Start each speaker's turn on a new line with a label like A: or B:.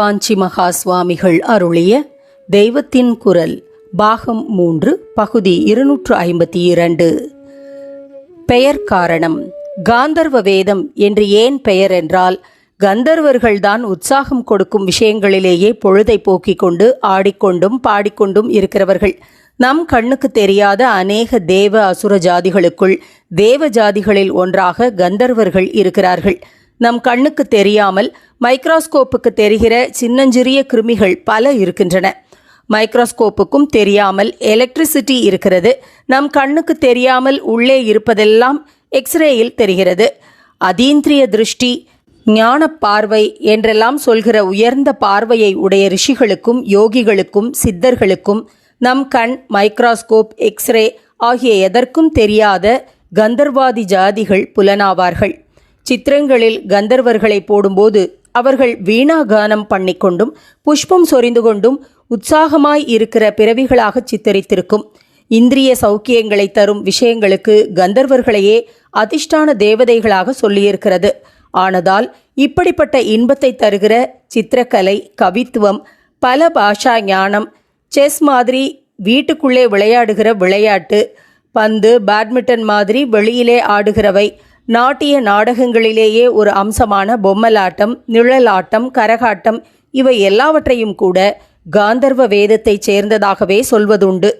A: காஞ்சி மகா சுவாமிகள் அருளிய தெய்வத்தின் குரல் பாகம் மூன்று பகுதி இருநூற்று ஐம்பத்தி இரண்டு. பெயர் காரணம் காந்தர்வ வேதம் என்று ஏன் பெயர் என்றால் கந்தர்வர்கள்தான் உற்சாகம் கொடுக்கும் விஷயங்களிலேயே பொழுதை போக்கிக் கொண்டு ஆடிக்கொண்டும் பாடிக்கொண்டும் இருக்கிறவர்கள். நம் கண்ணுக்கு தெரியாத அநேக தேவ அசுர ஜாதிகளுக்குள் தேவ ஜாதிகளில் ஒன்றாக கந்தர்வர்கள் இருக்கிறார்கள். நம் கண்ணுக்கு தெரியாமல் மைக்ராஸ்கோப்புக்கு தெரிகிற சின்னஞ்சிறிய கிருமிகள் பல இருக்கின்றன. மைக்ரோஸ்கோப்புக்கும் தெரியாமல் எலக்ட்ரிசிட்டி இருக்கிறது. நம் கண்ணுக்கு தெரியாமல் உள்ளே இருப்பதெல்லாம் எக்ஸ்ரேயில் தெரிகிறது. அதீந்திரிய திருஷ்டி ஞான பார்வை என்றெல்லாம் சொல்கிற உயர்ந்த பார்வையை உடைய ரிஷிகளுக்கும் யோகிகளுக்கும் சித்தர்களுக்கும் நம் கண் மைக்ராஸ்கோப் எக்ஸ்ரே ஆகிய எதற்கும் தெரியாத கந்தர்வாதி ஜாதிகள் புலனாவார்கள். சித்திரங்களில் கந்தர்வர்களை போடும்போது அவர்கள் வீணாகானம் பண்ணிக்கொண்டும் புஷ்பம் சொரிந்து கொண்டும் உற்சாகமாய் இருக்கிற பிறவிகளாக சித்தரித்திருக்கும். இந்திரிய சௌக்கியங்களை தரும் விஷயங்களுக்கு கந்தர்வர்களையே அதிஷ்டான தேவதைகளாக சொல்லியிருக்கிறது. ஆனதால் இப்படிப்பட்ட இன்பத்தை தருகிற சித்திரக்கலை கவித்துவம் பல பாஷா ஞானம் செஸ் மாதிரி வீட்டுக்குள்ளே விளையாடுகிற விளையாட்டு பந்து பேட்மிண்டன் மாதிரி வெளியிலே ஆடுகிறவை நாட்டிய நாடகங்களிலேயே ஒரு அம்சமான பொம்மலாட்டம் நிழலாட்டம் கரகாட்டம் இவை எல்லாவற்றையும் கூட காந்தர்வ வேதத்தைச் சேர்ந்ததாகவே சொல்வதுண்டு.